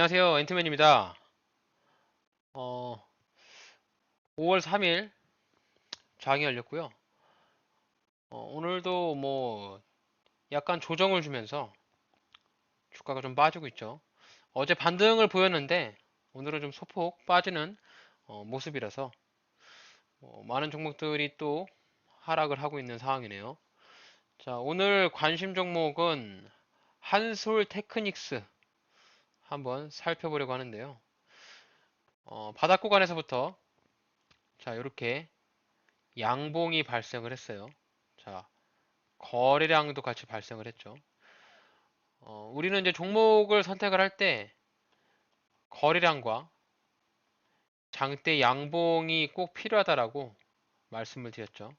안녕하세요. 엔트맨입니다. 어, 5월 3일 장이 열렸고요. 어, 오늘도 뭐 약간 조정을 주면서 주가가 좀 빠지고 있죠. 어제 반등을 보였는데 오늘은 좀 소폭 빠지는 어, 모습이라서 어, 많은 종목들이 또 하락을 하고 있는 상황이네요. 자, 오늘 관심 종목은 한솔 테크닉스 한번 살펴보려고 하는데요. 어, 바닥 구간에서부터 자 이렇게 양봉이 발생을 했어요. 자 거래량도 같이 발생을 했죠. 어, 우리는 이제 종목을 선택을 할 때 거래량과 장대 양봉이 꼭 필요하다라고 말씀을 드렸죠.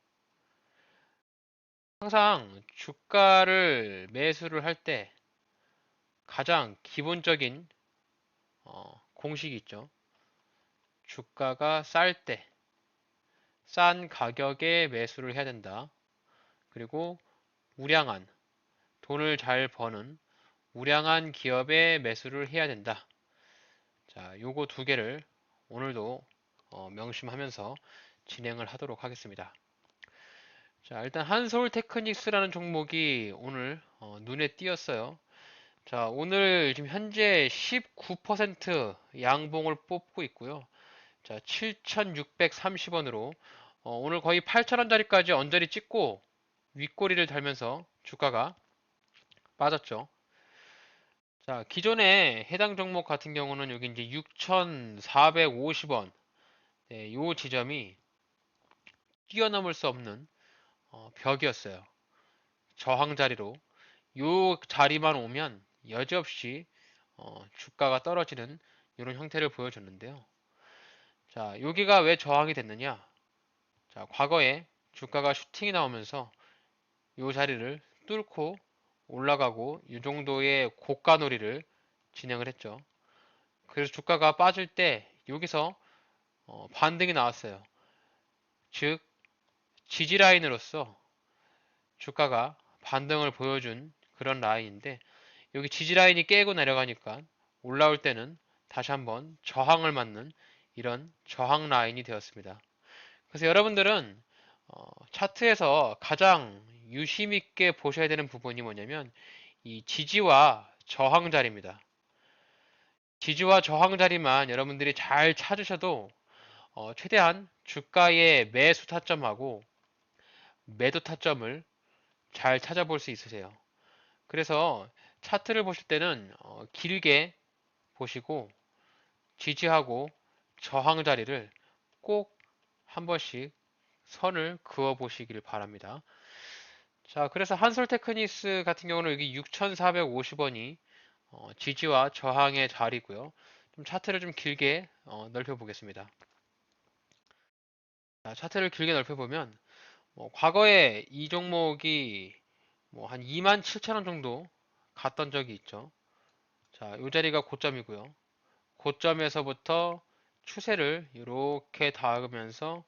항상 주가를 매수를 할 때 가장 기본적인 어, 공식이 있죠. 주가가 쌀 때, 싼 가격에 매수를 해야 된다. 그리고 우량한, 돈을 잘 버는 우량한 기업에 매수를 해야 된다. 자, 요거 두 개를 오늘도 어, 명심하면서 진행을 하도록 하겠습니다. 자, 일단 한솔 테크닉스라는 종목이 오늘 어, 눈에 띄었어요. 자, 오늘 지금 현재 19% 양봉을 뽑고 있고요. 자, 7,630원으로 어, 오늘 거의 8,000원짜리까지 언저리 찍고 윗꼬리를 달면서 주가가 빠졌죠. 자, 기존에 해당 종목 같은 경우는 여기 이제 6,450원 네, 요 지점이 뛰어넘을 수 없는 어, 벽이었어요. 저항 자리로 요 자리만 오면 여지없이 어, 주가가 떨어지는 이런 형태를 보여줬는데요. 자, 여기가 왜 저항이 됐느냐? 자, 과거에 주가가 슈팅이 나오면서 이 자리를 뚫고 올라가고 이 정도의 고가 놀이를 진행을 했죠. 그래서 주가가 빠질 때 여기서 어, 반등이 나왔어요. 즉 지지 라인으로서 주가가 반등을 보여준 그런 라인인데 여기 지지 라인이 깨고 내려가니까 올라올 때는 다시 한번 저항을 맞는 이런 저항 라인이 되었습니다. 그래서 여러분들은 어, 차트에서 가장 유심 있게 보셔야 되는 부분이 뭐냐면 이 지지와 저항 자리입니다. 지지와 저항 자리만 여러분들이 잘 찾으셔도 어, 최대한 주가의 매수 타점하고 매도 타점을 잘 찾아볼 수 있으세요. 그래서 차트를 보실 때는 어, 길게 보시고 지지하고 저항 자리를 꼭 한 번씩 선을 그어 보시길 바랍니다. 자, 그래서 한솔 테크니스 같은 경우는 여기 6,450원이 어, 지지와 저항의 자리고요. 좀 차트를 좀 길게 어, 넓혀 보겠습니다. 자, 차트를 길게 넓혀 보면 뭐 과거에 이 종목이 뭐 한 27,000원 정도 갔던 적이 있죠. 자, 이 자리가 고점이고요. 고점에서부터 추세를 이렇게 닿으면서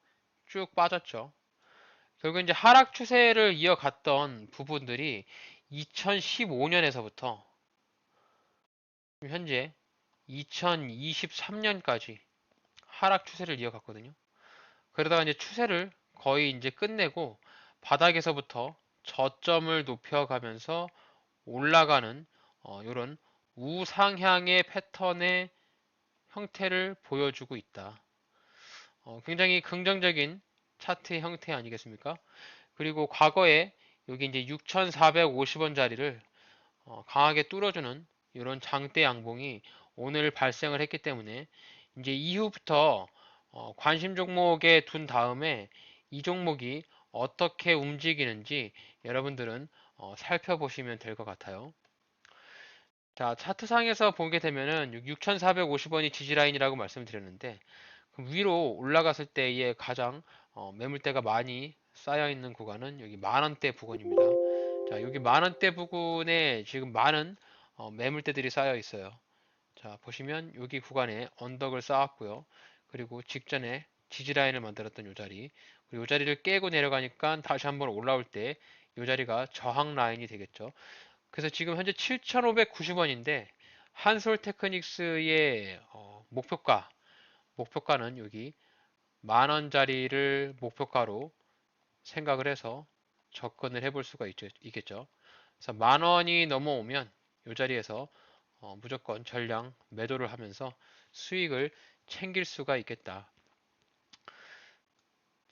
쭉 빠졌죠. 결국 이제 하락 추세를 이어갔던 부분들이 2015년에서부터 현재 2023년까지 하락 추세를 이어갔거든요. 그러다가 이제 추세를 거의 이제 끝내고 바닥에서부터 저점을 높여가면서 올라가는 어, 이런 우상향의 패턴의 형태를 보여주고 있다. 어, 굉장히 긍정적인 차트의 형태 아니겠습니까? 그리고 과거에 여기 이제 6,450원 자리를 어, 강하게 뚫어주는 이런 장대 양봉이 오늘 발생을 했기 때문에 이제 이후부터 어, 관심 종목에 둔 다음에 이 종목이 어떻게 움직이는지 여러분들은 어, 살펴보시면 될 것 같아요. 자, 차트상에서 보게 되면은 6,450원이 지지라인이라고 말씀드렸는데 위로 올라갔을 때의 가장 어, 매물대가 많이 쌓여 있는 구간은 여기 만원대 부근입니다. 자, 여기 만원대 부근에 지금 많은 어, 매물대들이 쌓여 있어요. 자, 보시면 여기 구간에 언덕을 쌓았고요. 그리고 직전에 지지라인을 만들었던 이 자리, 이 자리를 깨고 내려가니까 다시 한번 올라올 때이 자리가 저항 라인이 되겠죠. 그래서 지금 현재 7,590원인데 한솔 테크닉스의 어, 목표가 목표가는 여기 만 원짜리를 목표가로 생각을 해서 접근을 해볼 수가 있, 겠죠 그래서 만 원이 넘어오면 이 자리에서 어, 무조건 전량 매도를 하면서 수익을 챙길 수가 있겠다.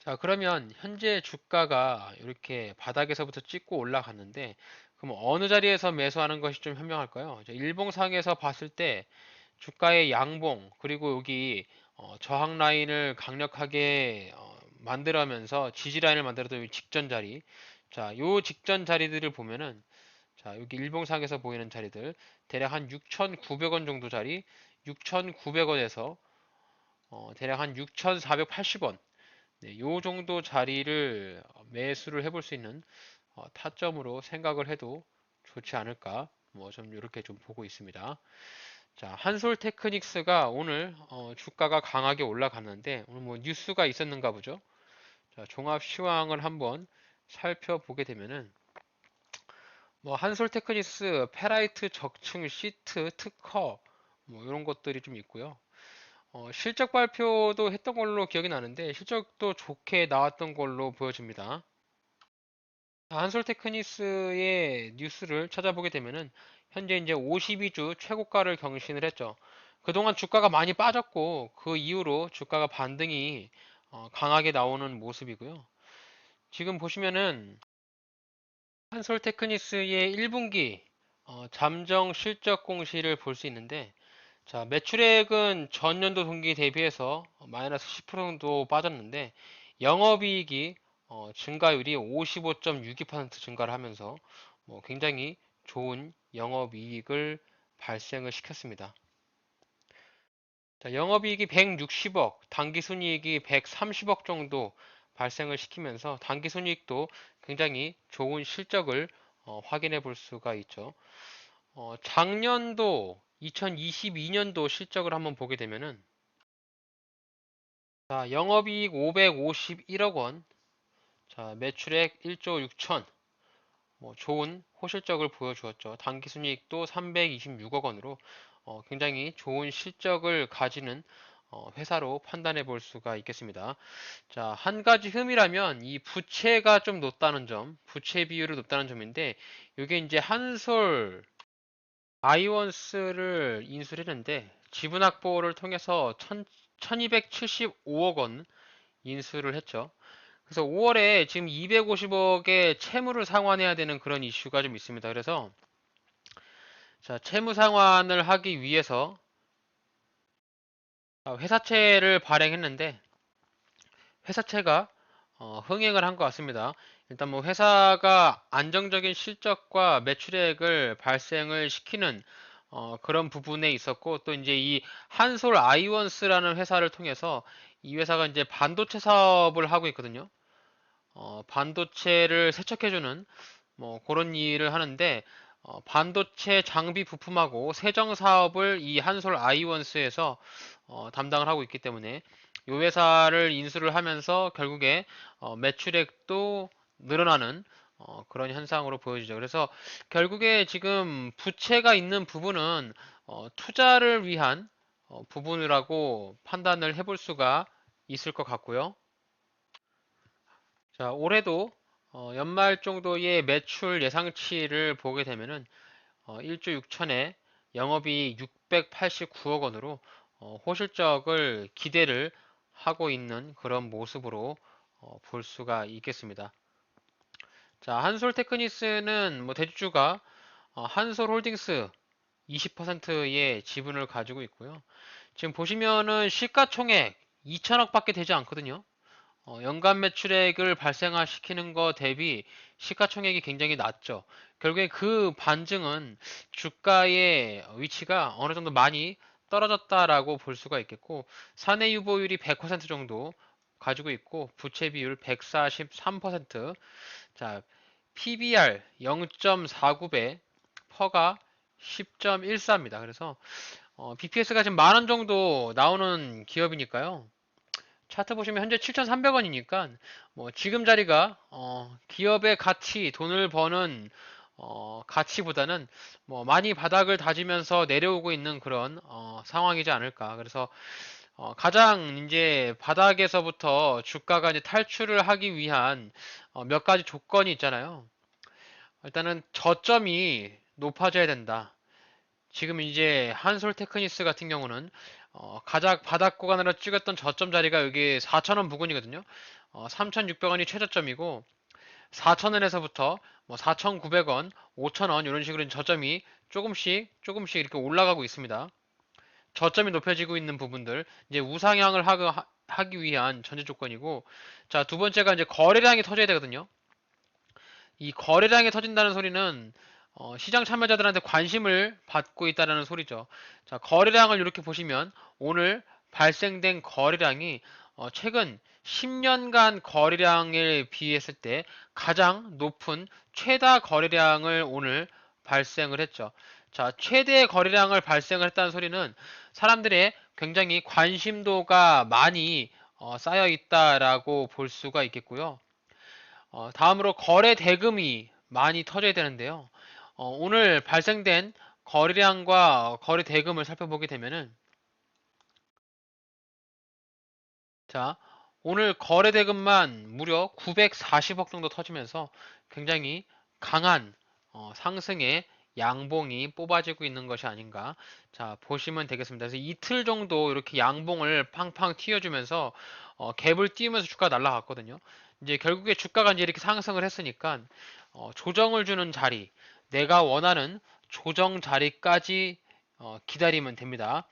자, 그러면 현재 주가가 이렇게 바닥에서부터 찍고 올라갔는데, 그럼 어느 자리에서 매수하는 것이 좀 현명할까요? 일봉상에서 봤을 때 주가의 양봉, 그리고 여기 어, 저항 라인을 강력하게 어, 만들어면서 지지 라인을 만들어도 직전 자리. 자, 요 직전 자리들을 보면은 자, 여기 일봉상에서 보이는 자리들 대략 한 6,900원 정도 자리, 6,900원에서 어, 대략 한 6,480원 네, 요 정도 자리를 매수를 해볼 수 있는 어, 타점으로 생각을 해도 좋지 않을까 뭐 좀 이렇게 좀 보고 있습니다. 자, 한솔 테크닉스가 오늘 어, 주가가 강하게 올라갔는데 오늘 뭐 뉴스가 있었는가 보죠. 자, 종합 시황을 한번 살펴보게 되면은 뭐 한솔 테크닉스 페라이트 적층 시트 특허 뭐 이런 것들이 좀 있고요. 어, 실적 발표도 했던 걸로 기억이 나는데 실적도 좋게 나왔던 걸로 보여집니다. 한솔테크니스의 뉴스를 찾아보게 되면은 현재 이제 52주 최고가를 경신을 했죠. 그동안 주가가 많이 빠졌고 그 이후로 주가가 반등이 어, 강하게 나오는 모습이고요. 지금 보시면은 한솔테크니스의 1분기 어, 잠정 실적 공시를 볼 수 있는데 자, 매출액은 전년도 동기 대비해서 마이너스 10% 정도 빠졌는데 영업이익이 어, 증가율이 55.62% 증가를 하면서 뭐 굉장히 좋은 영업이익을 발생을 시켰습니다. 자, 영업이익이 160억, 당기순이익이 130억 정도 발생을 시키면서 당기순이익도 굉장히 좋은 실적을 어, 확인해 볼 수가 있죠. 어, 작년도 2022년도 실적을 한번 보게 되면은 자, 영업이익 551억 원, 자, 매출액 1조 6천, 뭐 좋은 호실적을 보여주었죠. 당기순이익도 326억 원으로 어, 굉장히 좋은 실적을 가지는 어, 회사로 판단해 볼 수가 있겠습니다. 자, 한 가지 흠이라면 이 부채가 좀 높다는 점, 부채 비율이 높다는 점인데 이게 이제 한솔 아이원스를 인수를 했는데 지분 확보를 통해서 1275억 원 인수를 했죠. 그래서 5월에 지금 250억의 채무를 상환해야 되는 그런 이슈가 좀 있습니다. 그래서 자, 채무 상환을 하기 위해서 회사채를 발행했는데 회사채가 어, 흥행을 한 것 같습니다. 일단 뭐 회사가 안정적인 실적과 매출액을 발생을 시키는 어, 그런 부분에 있었고 또 이제 이 한솔 아이원스라는 회사를 통해서 이 회사가 이제 반도체 사업을 하고 있거든요. 어, 반도체를 세척해주는 뭐 그런 일을 하는데 어, 반도체 장비 부품하고 세정 사업을 이 한솔 아이원스에서 어, 담당을 하고 있기 때문에 이 회사를 인수를 하면서 결국에 어, 매출액도 늘어나는 어, 그런 현상으로 보여지죠. 그래서 결국에 지금 부채가 있는 부분은 어, 투자를 위한 어, 부분이라고 판단을 해볼 수가 있을 것 같고요. 자, 올해도 어, 연말 정도의 매출 예상치를 보게 되면은 1조 어, 6천에 영업이 689억 원으로 어, 호실적을 기대를 하고 있는 그런 모습으로 볼 수가 있겠습니다. 자, 한솔 테크니스는 뭐 대주주가 어, 한솔 홀딩스 20%의 지분을 가지고 있고요. 지금 보시면은 시가총액 2천억밖에 되지 않거든요. 어, 연간 매출액을 발생화시키는 것 대비 시가총액이 굉장히 낮죠. 결국에 그 반증은 주가의 위치가 어느 정도 많이 떨어졌다라고 볼 수가 있겠고 사내 유보율이 100% 정도 가지고 있고 부채 비율 143%. 자, PBR 0.49배, 퍼가 10.14입니다. 그래서 어, BPS가 지금 만 원 정도 나오는 기업이니까요. 차트 보시면 현재 7,300원이니까 뭐 지금 자리가 어, 기업의 가치, 돈을 버는 어, 가치보다는 뭐 많이 바닥을 다지면서 내려오고 있는 그런 어, 상황이지 않을까. 그래서 어, 가장 이제 바닥에서부터 주가가 이제 탈출을 하기 위한 어, 몇 가지 조건이 있잖아요. 일단은 저점이 높아져야 된다. 지금 이제 한솔 테크니스 같은 경우는 어, 가장 바닥 구간으로 찍었던 저점 자리가 여기 4,000원 부근이거든요. 어, 3,600원이 최저점이고 4,000원에서부터 뭐 4,900원, 5,000원 이런 식으로 저점이 조금씩 조금씩 이렇게 올라가고 있습니다. 저점이 높여지고 있는 부분들 이제 우상향을 하, 하기 위한 전제 조건이고 자 두 번째가 이제 거래량이 터져야 되거든요. 이 거래량이 터진다는 소리는 어, 시장 참여자들한테 관심을 받고 있다는 소리죠. 자, 거래량을 이렇게 보시면 오늘 발생된 거래량이 어, 최근 10년간 거래량에 비했을 때 가장 높은 최다 거래량을 오늘 발생을 했죠. 자, 최대 거래량을 발생을 했다는 소리는 사람들의 굉장히 관심도가 많이 어, 쌓여 있다라고 볼 수가 있겠고요. 어, 다음으로 거래 대금이 많이 터져야 되는데요. 어, 오늘 발생된 거래량과 거래 대금을 살펴보게 되면은 자 오늘 거래 대금만 무려 940억 정도 터지면서 굉장히 강한 어, 상승의 양봉이 뽑아지고 있는 것이 아닌가 자 보시면 되겠습니다. 그래서 이틀 정도 이렇게 양봉을 팡팡 튀어주면서 어, 갭을 띄우면서 주가가 날라갔거든요. 이제 결국에 주가가 이제 이렇게 상승을 했으니까 어, 조정을 주는 자리 내가 원하는 조정 자리까지 어, 기다리면 됩니다.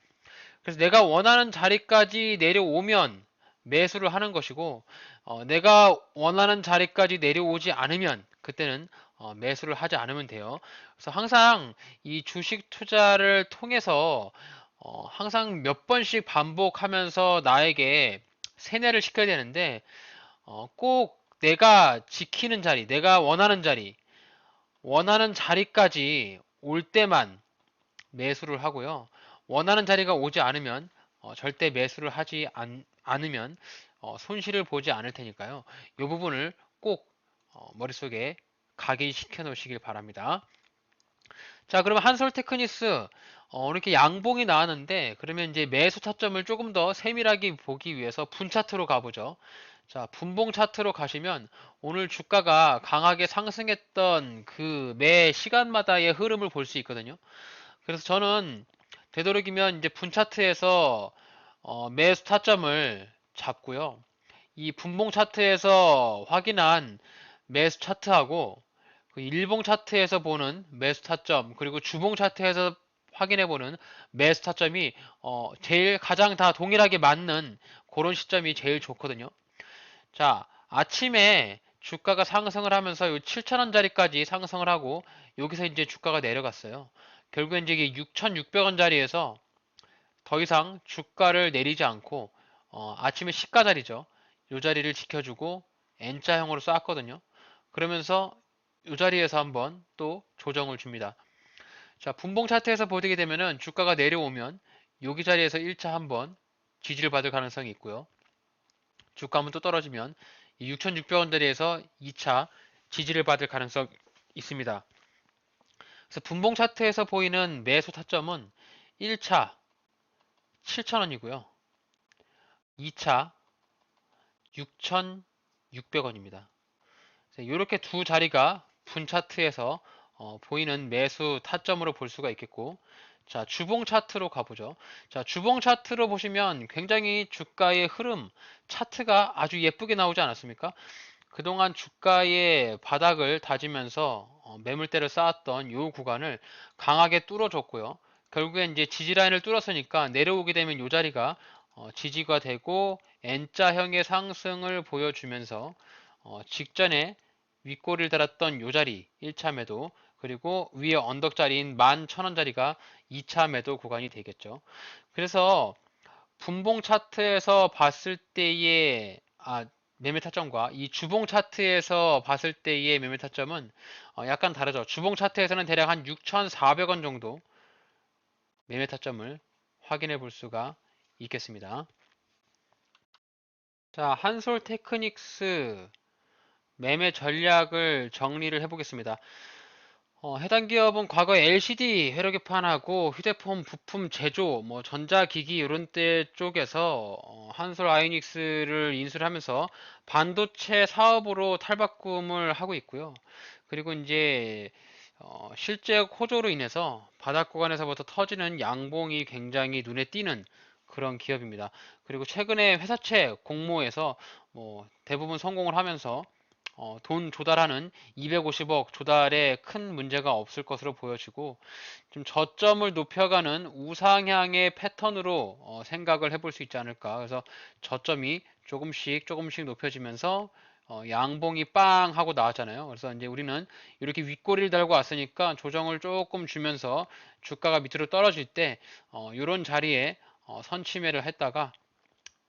그래서 내가 원하는 자리까지 내려오면 매수를 하는 것이고 어, 내가 원하는 자리까지 내려오지 않으면 그때는 어, 매수를 하지 않으면 돼요. 그래서 항상 이 주식 투자를 통해서 어, 항상 몇 번씩 반복하면서 나에게 세뇌를 시켜야 되는데 어, 꼭 내가 지키는 자리, 내가 원하는 자리, 원하는 자리까지 올 때만 매수를 하고요. 원하는 자리가 오지 않으면 어, 절대 매수를 하지 않, 으면 어, 손실을 보지 않을 테니까요. 이 부분을 꼭 어, 머릿속에 각인시켜 놓으시길 바랍니다. 자, 그러면 한솔 테크니스 어, 이렇게 양봉이 나왔는데 그러면 이제 매수 타점을 조금 더 세밀하게 보기 위해서 분 차트로 가보죠. 자, 분봉 차트로 가시면 오늘 주가가 강하게 상승했던 그 매 시간마다의 흐름을 볼 수 있거든요. 그래서 저는 되도록이면 이제 분 차트에서 어, 매수 타점을 잡고요. 이 분봉 차트에서 확인한 매수 차트하고 그 일봉 차트에서 보는 매수 타점 그리고 주봉 차트에서 확인해 보는 매수 타점이 어, 제일 가장 다 동일하게 맞는 그런 시점이 제일 좋거든요. 자, 아침에 주가가 상승을 하면서 요 7,000원짜리까지 상승을 하고 여기서 이제 주가가 내려갔어요. 결국엔 이제 6,600원짜리에서 더 이상 주가를 내리지 않고 어, 아침에 시가 자리죠. 요 자리를 지켜주고 N자형으로 쌓았거든요. 그러면서 요 자리에서 한번 또 조정을 줍니다. 자, 분봉 차트에서 보게 되면은 주가가 내려오면 여기 자리에서 1차 한번 지지를 받을 가능성이 있고요. 주가 한번 또 떨어지면 6,600원대리에서 2차 지지를 받을 가능성이 있습니다. 그래서 분봉 차트에서 보이는 매수 타점은 1차 7,000원이고요. 2차 6,600원입니다. 이렇게 두 자리가 분 차트에서 어, 보이는 매수 타점으로 볼 수가 있겠고 자, 주봉 차트로 가보죠. 자, 주봉 차트로 보시면 굉장히 주가의 흐름, 차트가 아주 예쁘게 나오지 않았습니까? 그동안 주가의 바닥을 다지면서 어, 매물대를 쌓았던 이 구간을 강하게 뚫어줬고요. 결국엔 이제 지지라인을 뚫었으니까 내려오게 되면 이 자리가 어, 지지가 되고 N자형의 상승을 보여주면서 어, 직전에 윗꼬리를 달았던 이 자리 1차 매도 그리고 위에 언덕 자리인 11,000원짜리가 2차 매도 구간이 되겠죠. 그래서 분봉 차트에서 봤을 때의 아, 매매 타점과 이 주봉 차트에서 봤을 때의 매매 타점은 어, 약간 다르죠. 주봉 차트에서는 대략 한 6,400원 정도 매매 타점을 확인해 볼 수가 있겠습니다. 자, 한솔 테크닉스 매매 전략을 정리를 해 보겠습니다. 어, 해당 기업은 과거 LCD 회로계판하고 휴대폰 부품 제조, 뭐 전자기기 이런 때 쪽에서 어, 한솔 아이닉스를 인수를 하면서 반도체 사업으로 탈바꿈을 하고 있고요. 그리고 이제 어, 실제 호조로 인해서 바닥 구간에서부터 터지는 양봉이 굉장히 눈에 띄는 그런 기업입니다. 그리고 최근에 회사채 공모에서 뭐 대부분 성공을 하면서 어, 돈 조달하는 250억 조달에 큰 문제가 없을 것으로 보여지고 좀 저점을 높여가는 우상향의 패턴으로 어, 생각을 해볼 수 있지 않을까. 그래서 저점이 조금씩 조금씩 높여지면서 어, 양봉이 빵 하고 나왔잖아요. 그래서 이제 우리는 이렇게 윗꼬리를 달고 왔으니까 조정을 조금 주면서 주가가 밑으로 떨어질 때 어, 이런 자리에 어, 선침해를 했다가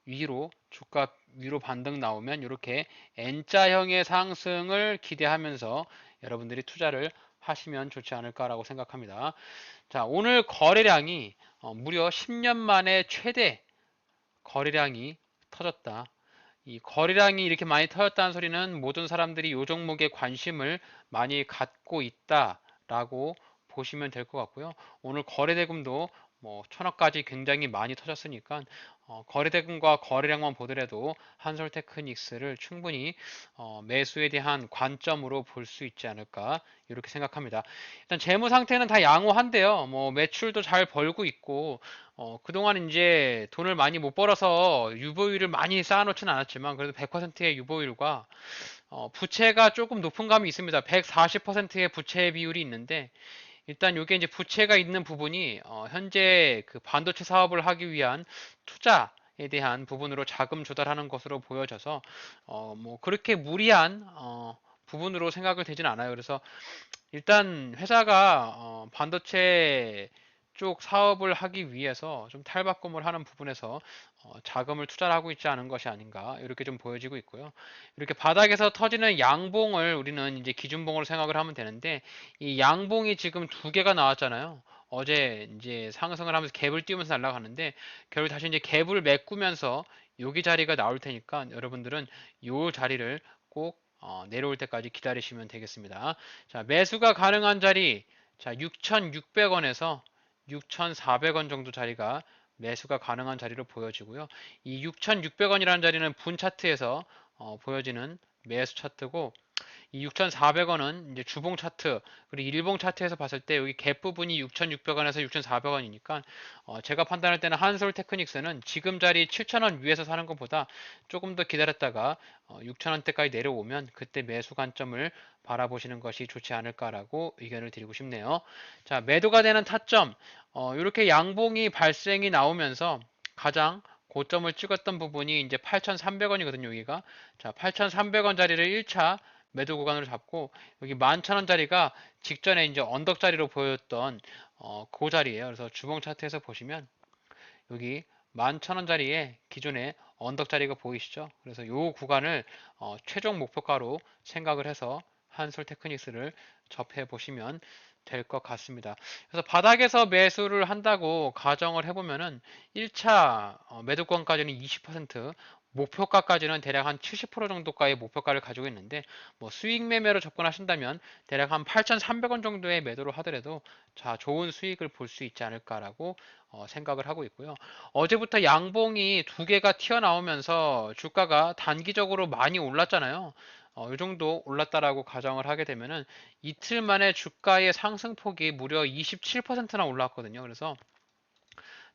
위로 주가 위로 반등 나오면 이렇게 N자형의 상승을 기대하면서 여러분들이 투자를 하시면 좋지 않을까라고 생각합니다. 자, 오늘 거래량이 어, 무려 10년 만에 최대 거래량이 터졌다. 이 거래량이 이렇게 많이 터졌다는 소리는 모든 사람들이 이 종목에 관심을 많이 갖고 있다라고 보시면 될 것 같고요. 오늘 거래대금도 뭐 천억까지 굉장히 많이 터졌으니까 어, 거래대금과 거래량만 보더라도 한솔테크닉스를 충분히 어, 매수에 대한 관점으로 볼 수 있지 않을까 이렇게 생각합니다. 일단 재무 상태는 다 양호한데요. 뭐 매출도 잘 벌고 있고 어, 그동안 이제 돈을 많이 못 벌어서 유보율을 많이 쌓아놓지는 않았지만 그래도 100%의 유보율과 어, 부채가 조금 높은 감이 있습니다. 140%의 부채 비율이 있는데 일단 이게 이제 부채가 있는 부분이 어, 현재 그 반도체 사업을 하기 위한 투자 에 대한 부분으로 자금 조달하는 것으로 보여져서 어, 뭐 그렇게 무리한 어, 부분으로 생각을 되진 않아요. 그래서 일단 회사가 어, 반도체 쪽 사업을 하기 위해서 좀 탈바꿈을 하는 부분에서 어, 자금을 투자를 하고 있지 않은 것이 아닌가 이렇게 좀 보여지고 있고요. 이렇게 바닥에서 터지는 양봉을 우리는 이제 기준봉으로 생각을 하면 되는데 이 양봉이 지금 두 개가 나왔잖아요. 어제 이제 상승을 하면서 갭을 띄우면서 날아가는데 결국 다시 이제 갭을 메꾸면서 여기 자리가 나올 테니까 여러분들은 이 자리를 꼭 어, 내려올 때까지 기다리시면 되겠습니다. 자, 매수가 가능한 자리 자, 6,600원에서 6,400원 정도 자리가 매수가 가능한 자리로 보여지고요. 이 6,600원이라는 자리는 분 차트에서 어, 보여지는 매수 차트고 이 6,400원은 이제 주봉 차트 그리고 일봉 차트에서 봤을 때 여기 갭 부분이 6,600원에서 6,400원이니까 어 제가 판단할 때는 한솔 테크닉스는 지금 자리 7,000원 위에서 사는 것보다 조금 더 기다렸다가 어 6,000원대까지 내려오면 그때 매수 관점을 바라보시는 것이 좋지 않을까라고 의견을 드리고 싶네요. 자 매도가 되는 타점 어 이렇게 양봉이 발생이 나오면서 가장 고점을 찍었던 부분이 이제 8,300원이거든요, 여기가. 자, 8,300원 자리를 1차 매도 구간으로 잡고 여기 11,000원짜리가 직전에 이제 언덕 자리로 보였던 어, 그. 그래서 주봉 차트에서 보시면 여기 11,000원짜리에 기존에 언덕 자리가 보이시죠? 그래서 이 구간을 어, 최종 목표가로 생각을 해서 한솔 테크닉스를 접해 보시면 될 것 같습니다. 그래서 바닥에서 매수를 한다고 가정을 해보면은 1차 어, 매도권까지는 20%, 목표가까지는 대략 한 70% 정도가의 목표가를 가지고 있는데 뭐 수익 매매로 접근하신다면 대략 한 8,300원 정도의 매도를 하더라도 자 좋은 수익을 볼 수 있지 않을까라고 어, 생각을 하고 있고요. 어제부터 양봉이 두 개가 튀어나오면서 주가가 단기적으로 많이 올랐잖아요. 어, 이 정도 올랐다라고 가정을 하게 되면은 이틀 만에 주가의 상승폭이 무려 27%나 올랐거든요. 그래서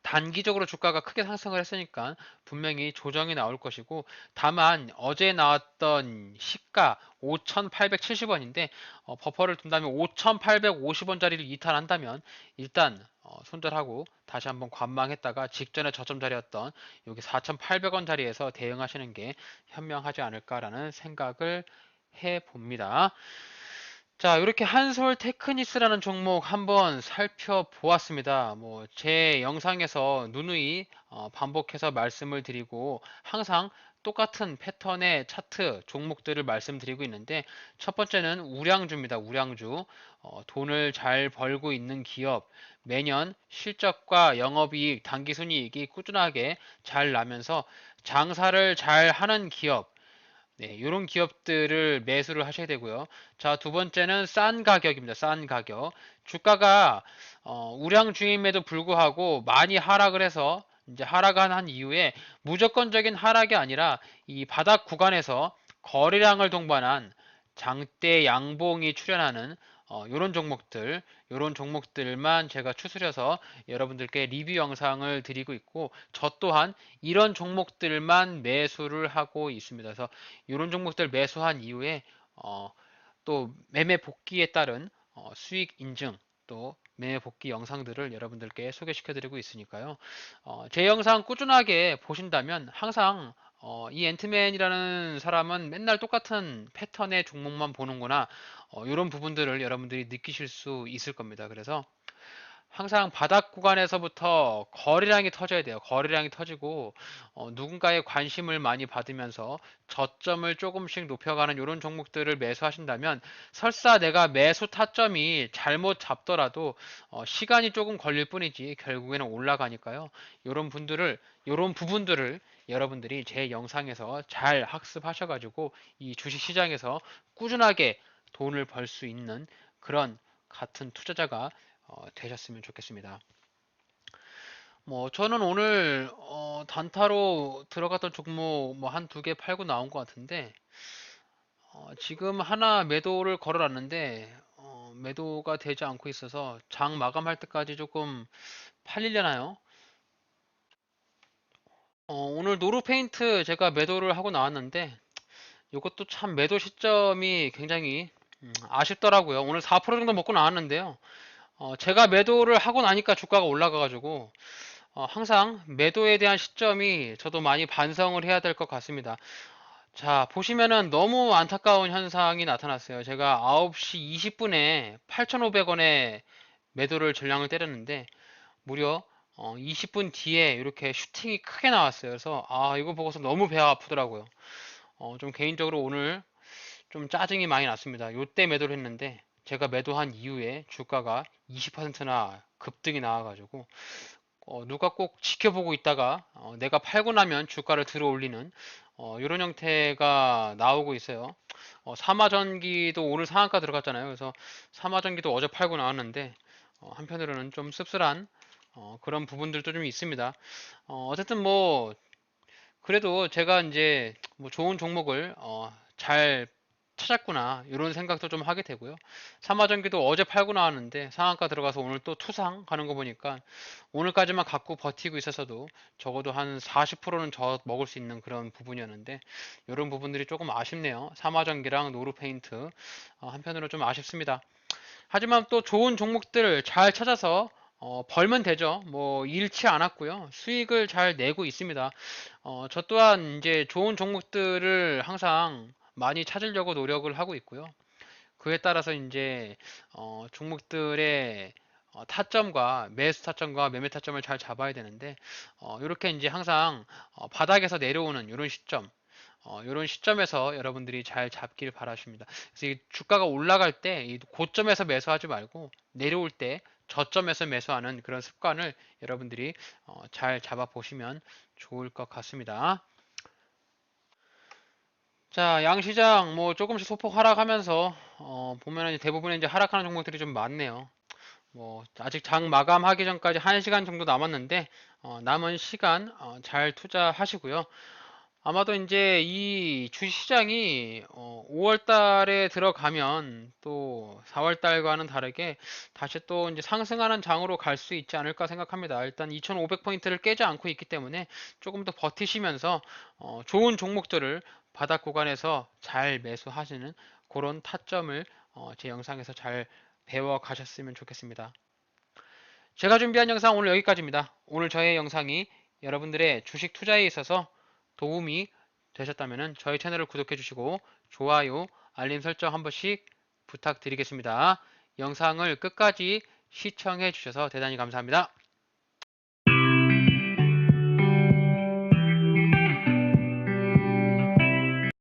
단기적으로 주가가 크게 상승을 했으니까 분명히 조정이 나올 것이고 다만 어제 나왔던 시가 5,870원인데 어, 버퍼를 둔다면 5,850원짜리를 이탈한다면 일단 어, 손절하고 다시 한번 관망했다가 직전에 저점 자리였던 여기 4,800원 자리에서 대응하시는 게 현명하지 않을까라는 생각을 해 봅니다. 자, 이렇게 한솔 테크니스라는 종목 한번 살펴보았습니다. 뭐, 제 영상에서 누누이 어, 반복해서 말씀을 드리고 항상 똑같은 패턴의 차트 종목들을 말씀드리고 있는데 첫 번째는 우량주입니다. 우량주. 어, 돈을 잘 벌고 있는 기업. 매년 실적과 영업이익, 단기순이익이 꾸준하게 잘 나면서 장사를 잘 하는 기업. 네, 이런 기업들을 매수를 하셔야 되고요. 자, 두 번째는 싼 가격입니다. 싼 가격. 주가가 어, 우량 중임에도 불구하고 많이 하락을 해서 이제 하락한 이후에 무조건적인 하락이 아니라 이 바닥 구간에서 거래량을 동반한 장대 양봉이 출현하는 어, 이런 종목들, 이런 종목들만 제가 추스려서 여러분들께 리뷰 영상을 드리고 있고, 저 또한 이런 종목들만 매수를 하고 있습니다. 그래서 이런 종목들 매수한 이후에 어, 또 매매 복귀에 따른 어, 수익 인증, 또 매매 복귀 영상들을 여러분들께 소개시켜 드리고 있으니까요. 어, 제 영상 꾸준하게 보신다면 항상 어, 이 앤트맨이라는 사람은 맨날 똑같은 패턴의 종목만 보는구나. 어, 이런 부분들을 여러분들이 느끼실 수 있을 겁니다. 그래서 항상 바닥 구간에서부터 거래량이 터져야 돼요. 거래량이 터지고 어, 누군가의 관심을 많이 받으면서 저점을 조금씩 높여가는 이런 종목들을 매수하신다면 설사 내가 매수 타점이 잘못 잡더라도 어, 시간이 조금 걸릴 뿐이지 결국에는 올라가니까요. 이런 분들을 이런 부분들을 여러분들이 제 영상에서 잘 학습하셔가지고 이 주식 시장에서 꾸준하게 돈을 벌 수 있는 그런 같은 투자자가 어, 되셨으면 좋겠습니다. 뭐 저는 오늘 어, 단타로 들어갔던 종목 뭐 한 두 개 팔고 나온 것 같은데 어, 지금 하나 매도를 걸어놨는데 어, 매도가 되지 않고 있어서 장 마감할 때까지 조금 팔리려나요? 어, 오늘 노루페인트 제가 매도를 하고 나왔는데 이것도 참 매도 시점이 굉장히 음, 아쉽더라고요. 오늘 4% 정도 먹고 나왔는데요. 어, 제가 매도를 하고 나니까 주가가 올라가가지고 어, 항상 매도에 대한 시점이 저도 많이 반성을 해야 될 것 같습니다. 자, 보시면은 너무 안타까운 현상이 나타났어요. 제가 9시 20분에 8,500원에 매도를 전량을 때렸는데 무려 어, 20분 뒤에 이렇게 슈팅이 크게 나왔어요. 그래서 아 이거 보고서 너무 배가 아프더라고요. 어, 좀 개인적으로 오늘 좀 짜증이 많이 났습니다. 요때 매도를 했는데 제가 매도한 이후에 주가가 20%나 급등이 나와가지고 어, 누가 꼭 지켜보고 있다가 어, 내가 팔고 나면 주가를 들어 올리는 어, 이런 형태가 나오고 있어요. 어, 삼화전기도 오늘 상한가 들어갔잖아요. 그래서 삼화전기도 어제 팔고 나왔는데 어, 한편으로는 좀 씁쓸한 어, 그런 부분들도 좀 있습니다. 어, 어쨌든 뭐 그래도 제가 이제 뭐 좋은 종목을 어, 잘 찾았구나 이런 생각도 좀 하게 되고요. 삼화전기도 어제 팔고 나왔는데 상한가 들어가서 오늘 또 투상 가는 거 보니까 오늘까지만 갖고 버티고 있었어도 적어도 한 40%는 저 먹을 수 있는 그런 부분이었는데 이런 부분들이 조금 아쉽네요. 삼화전기랑 노루페인트 어, 한편으로 좀 아쉽습니다. 하지만 또 좋은 종목들을 잘 찾아서 어, 벌면 되죠. 뭐 잃지 않았고요. 수익을 잘 내고 있습니다. 어, 저 또한 이제 좋은 종목들을 항상 많이 찾으려고 노력을 하고 있고요. 그에 따라서 이제 어, 종목들의 어, 타점과 매수 타점과 매매 타점을 잘 잡아야 되는데 어, 이렇게 이제 항상 어, 바닥에서 내려오는 이런 시점 어, 이런 시점에서 여러분들이 잘 잡길 바라십니다. 그래서 이 주가가 올라갈 때 이 고점에서 매수하지 말고 내려올 때 저점에서 매수하는 그런 습관을 여러분들이 어, 잘 잡아 보시면 좋을 것 같습니다. 자, 양시장 뭐 조금씩 소폭 하락하면서 어, 보면은 대부분 이제 하락하는 종목들이 좀 많네요. 뭐 아직 장 마감하기 전까지 1시간 정도 남았는데 어, 남은 시간 어, 잘 투자하시고요. 아마도 이제 이 주시장이 어, 5월 달에 들어가면 또 4월 달과는 다르게 다시 또 이제 상승하는 장으로 갈 수 있지 않을까 생각합니다. 일단 2500포인트를 깨지 않고 있기 때문에 조금 더 버티시면서 어, 좋은 종목들을 바닥 구간에서 잘 매수하시는 그런 타점을 어, 제 영상에서 잘 배워 가셨으면 좋겠습니다. 제가 준비한 영상 오늘 여기까지입니다. 오늘 저의 영상이 여러분들의 주식 투자에 있어서 도움이 되셨다면 저희 채널을 구독해 주시고 좋아요, 알림 설정 한 번씩 부탁드리겠습니다. 영상을 끝까지 시청해 주셔서 대단히 감사합니다.